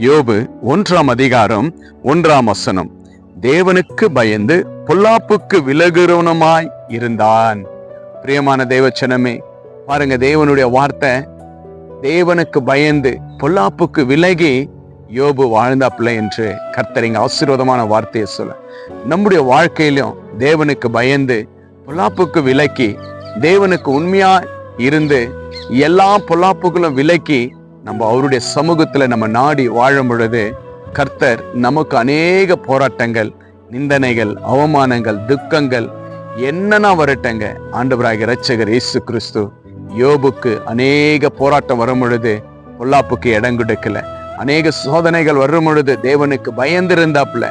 யோபு ஒன்றாம் அதிகாரம் ஒன்றாம் வசனம். தேவனுக்கு பயந்து பொல்லாப்புக்கு விலகுறவனுமாய் இருந்தான். பிரியமான தேவச்சனமே பாருங்க தேவனுடைய வார்த்தை தேவனுக்கு பயந்து பொல்லாப்புக்கு விலகி யோபு வாழ்ந்தாப்புல என்று கர்த்தரிங்க ஆசீர்வாதமான வார்த்தையை சொல்ல. நம்முடைய வாழ்க்கையிலும் தேவனுக்கு பயந்து பொல்லாப்புக்கு விலக்கி தேவனுக்கு உண்மையா இருந்து எல்லா பொல்லாப்புகளும் விலக்கி நம்ம அவருடைய சமூகத்தில் நம்ம நாடி வாழும் பொழுது கர்த்தர் நமக்கு அநேக போராட்டங்கள் நிந்தனைகள் அவமானங்கள் துக்கங்கள் என்னன்னா வரட்டங்க? ஆண்டவராகிய இரட்சகர் இயேசு கிறிஸ்து யோபுக்கு அநேக போராட்டம் வரும் பொழுது பொல்லாப்புக்கு இடம் கொடுக்கல. அநேக சோதனைகள் வரும் பொழுது தேவனுக்கு பயந்திருந்தாப்புல.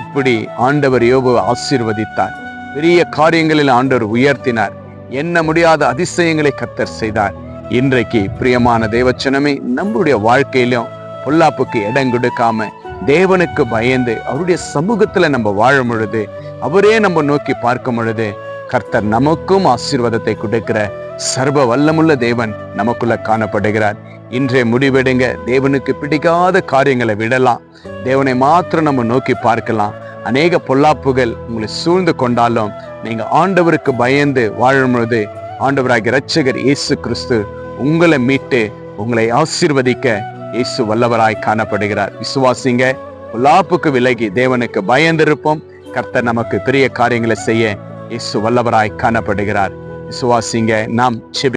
இப்படி ஆண்டவர் யோபுவை ஆசீர்வதித்தார். பெரிய காரியங்களில் ஆண்டவர் உயர்த்தினார். என்ன முடியாத அதிசயங்களை கத்தர் செய்தார். இன்றைக்கு பிரியமான தேவச்சனமே நம்முடைய வாழ்க்கையிலும் பொல்லாப்புக்கு இடம் கொடுக்காம தேவனுக்கு பயந்து அவருடைய சமூகத்துல நம்ம வாழும் பொழுது அவரே நம்ம நோக்கி பார்க்கும் பொழுது கர்த்தர் நமக்கும் ஆசீர்வாதத்தை கொடுக்கிற சர்வ வல்லமுள்ள தேவன் நமக்குள்ள காணப்படுகிறார். இன்றைய முடிவெடுங்க. தேவனுக்கு பிடிக்காத காரியங்களை விடலாம். தேவனை மாத்திரம் நம்ம நோக்கி பார்க்கலாம். அநேக பொல்லாப்புகள் உங்களை சூழ்ந்து கொண்டாலும் நீங்க ஆண்டவருக்கு பயந்து வாழும் பொழுது ஆண்டவராகிய இரட்சகர் இயேசு கிறிஸ்து உங்களை மீட்டு உங்களை ஆசீர்வதிக்க இயேசு வல்லவராய் காணப்படுகிறார். விசுவாசிங்க பொல்லாப்புக்கு விலகி தேவனுக்கு பயந்திருப்போம். கர்த்தர் நமக்கு பெரிய காரியங்களை செய்ய இயேசு வல்லவராய் காணப்படுகிறார். விசுவாசிங்க நாம் செபி